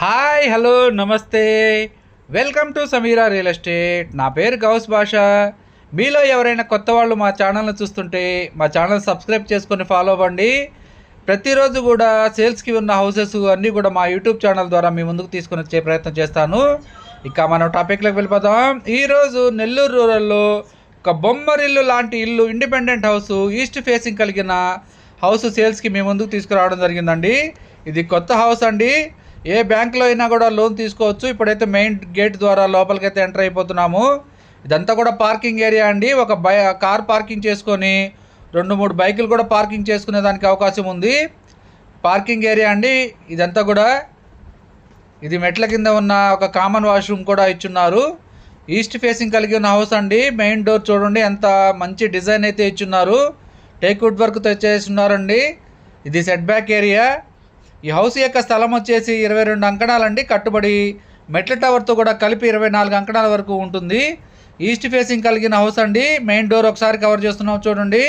Hi hello నమస్తే. Welcome to Sameera real estate. నా పేరు గౌస్ భాష. మీలో ఎవరైనా కొత్త వాళ్ళు మా ఛానల్ని చూస్తుంటే మా ఛానల్ సబ్స్క్రైబ్ చేసుకొని ఫాలో అవ్వండి. ప్రతిరోజు కూడా సేల్స్కి ఉన్న హౌసెస్ అన్నీ కూడా మా యూట్యూబ్ ఛానల్ ద్వారా మీ ముందుకు తీసుకొని వచ్చే ప్రయత్నం చేస్తాను. ఇక మనం టాపిక్లోకి వెళ్ళిపోదాం. ఈరోజు నెల్లూరు రూరల్లో ఒక బొమ్మరిల్లు లాంటి ఇల్లు ఇండిపెండెంట్ హౌస్ ఈస్ట్ ఫేసింగ్ కలిగిన హౌస్ సేల్స్కి మీ ముందుకు తీసుకురావడం జరిగిందండి. ఇది కొత్త హౌస్ అండి. ఏ బ్యాంక్లో అయినా కూడా లోన్ తీసుకోవచ్చు. ఇప్పుడైతే మెయిన్ గేట్ ద్వారా లోపలికైతే ఎంటర్ అయిపోతున్నాము. ఇదంతా కూడా పార్కింగ్ ఏరియా అండి. ఒక బై కార్ పార్కింగ్ చేసుకొని రెండు మూడు బైకులు కూడా పార్కింగ్ చేసుకునే దానికి అవకాశం ఉంది. పార్కింగ్ ఏరియా అండి. ఇదంతా కూడా ఇది మెట్ల కింద ఉన్న ఒక కామన్ వాష్రూమ్ కూడా ఇచ్చున్నారు. ఈస్ట్ ఫేసింగ్ కలిగి ఉన్న హౌస్ అండి. మెయిన్ డోర్ చూడండి. ఎంత మంచి డిజైన్ అయితే ఇచ్చున్నారు. టేక్వుడ్ వర్క్తో వర్క్ చేస్తున్నారండి. ఇది సెట్ బ్యాక్ ఏరియా. ఈ హౌస్ యొక్క స్థలం వచ్చేసి ఇరవై రెండు అంకణాలండి. కట్టుబడి మెట్ల టవర్తో కూడా కలిపి ఇరవై నాలుగు అంకణాల వరకు ఉంటుంది. ఈస్ట్ ఫేసింగ్ కలిగిన హౌస్ అండి. మెయిన్ డోర్ ఒకసారి కవర్ చేస్తున్నాం చూడండి.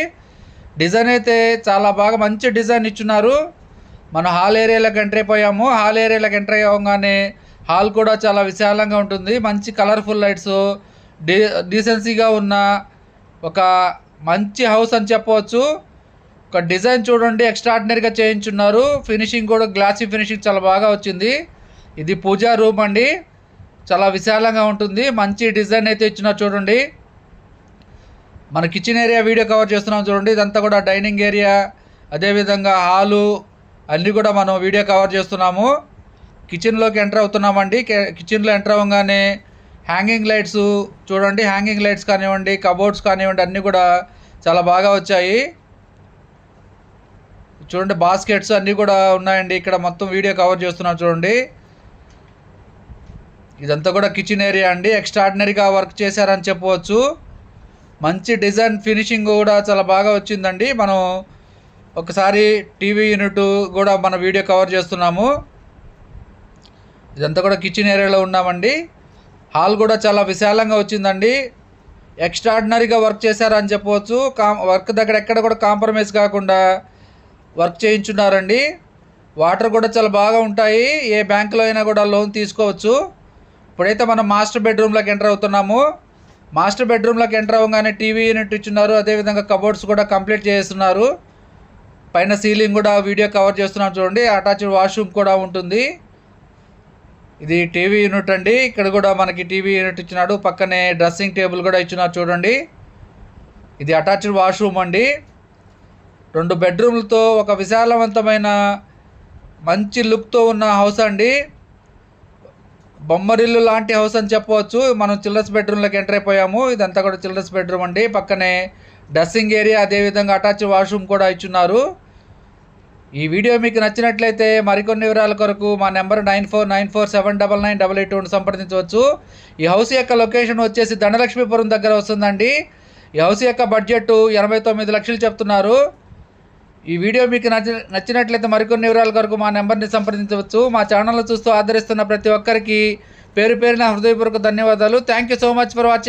డిజైన్ అయితే చాలా బాగా మంచి డిజైన్ ఇచ్చున్నారు. మనం హాల్ ఏరియాలోకి ఎంటర్ అయిపోయాము హాల్ ఏరియాలోకి ఎంటర్ అవ్వగానే హాల్ కూడా చాలా విశాలంగా ఉంటుంది. మంచి కలర్ఫుల్ లైట్స్ డీ డీసెన్సీగా ఉన్న ఒక మంచి హౌస్ అని చెప్పవచ్చు. ఒక డిజైన్ చూడండి ఎక్స్ట్రాడినరీగా చేయించున్నారు. ఫినిషింగ్ కూడా గ్లాసీ ఫినిషింగ్ చాలా బాగా వచ్చింది. ఇది పూజా రూమ్ అండి. చాలా విశాలంగా ఉంటుంది. మంచి డిజైన్ అయితే ఇచ్చినారు చూడండి. మన కిచెన్ ఏరియా వీడియో కవర్ చేస్తున్నాం చూడండి. ఇదంతా కూడా డైనింగ్ ఏరియా అదేవిధంగా హాలు అన్నీ కూడా మనం వీడియో కవర్ చేస్తున్నాము. కిచెన్లోకి ఎంటర్ అవుతున్నామండి. కిచెన్లో ఎంటర్ అవ్వగానే హ్యాంగింగ్ లైట్స్ చూడండి హ్యాంగింగ్ లైట్స్ కానివ్వండి కబోర్డ్స్ కానివ్వండి అన్నీ కూడా చాలా బాగా వచ్చాయి. చూడండి బాస్కెట్స్ అన్నీ కూడా ఉన్నాయండి. ఇక్కడ మొత్తం వీడియో కవర్ చేస్తున్నాం చూడండి. ఇదంతా కూడా కిచెన్ ఏరియా అండి. ఎక్స్ట్రాడినరీగా వర్క్ చేశారని చెప్పవచ్చు. మంచి డిజైన్ ఫినిషింగ్ కూడా చాలా బాగా వచ్చిందండి. మనం ఒకసారి టీవీ యూనిట్ కూడా మన వీడియో కవర్ చేస్తున్నాము. ఇదంతా కూడా కిచెన్ ఏరియాలో ఉన్నామండి. హాల్ కూడా చాలా విశాలంగా వచ్చిందండి. ఎక్స్ట్రాడినరీగా వర్క్ చేశారని చెప్పవచ్చు. కా వర్క్ దగ్గర ఎక్కడ కూడా కాంప్రమైజ్ కాకుండా వర్క్ చేయించున్నారండి. వాటర్ కూడా చాలా బాగా ఉంటాయి. ఏ బ్యాంకులో అయినా కూడా లోన్ తీసుకోవచ్చు. ఇప్పుడైతే మనం మాస్టర్ బెడ్రూమ్లోకి ఎంటర్ అవుతున్నాము. మాస్టర్ బెడ్రూమ్లోకి ఎంటర్ అవ్వగానే టీవీ యూనిట్ ఇచ్చున్నారు. అదేవిధంగా కబోర్డ్స్ కూడా కంప్లీట్ చేస్తున్నారు. పైన సీలింగ్ కూడా వీడియో కవర్ చేస్తున్నాం చూడండి. అటాచ్డ్ వాష్రూమ్ కూడా ఉంటుంది. ఇది టీవీ యూనిట్ అండి. ఇక్కడ కూడా మనకి టీవీ యూనిట్ ఇచ్చినాడు. పక్కనే డ్రెస్సింగ్ టేబుల్ కూడా ఇచ్చినారు చూడండి. ఇది అటాచ్డ్ వాష్రూమ్ అండి. రెండు బెడ్రూమ్లతో ఒక విశాలవంతమైన మంచి లుక్తో ఉన్న హౌస్ అండి. బొమ్మరిల్లు లాంటి హౌస్ అని చెప్పవచ్చు. మనం చిల్డ్రన్స్ బెడ్రూమ్లోకి ఎంటర్ అయిపోయాము. ఇదంతా కూడా చిల్డ్రన్స్ బెడ్రూమ్ అండి. పక్కనే డ్రెస్సింగ్ ఏరియా అదేవిధంగా అటాచ్ వాష్రూమ్ కూడా ఇచ్చున్నారు. ఈ వీడియో మీకు నచ్చినట్లయితే మరికొన్ని వివరాల కొరకు మా number nine four nine four seven double nine double eight సంప్రదించవచ్చు. ఈ హౌస్ యొక్క లొకేషన్ వచ్చేసి ధనలక్ష్మీపురం దగ్గర వస్తుందండి. ఈ హౌస్ యొక్క బడ్జెట్ ఎనభై తొమ్మిది లక్షలు చెప్తున్నారు. ఈ వీడియో మీకు నచ్చి నచ్చినట్లయితే మరికొన్ని వివరాల కొరకు మా నెంబర్ని సంప్రదించవచ్చు. మా ఛానల్ చూస్తూ ఆదరిస్తున్న ప్రతి ఒక్కరికి పేరు పేరున హృదయపూర్వక ధన్యవాదాలు. Thank you so much for watching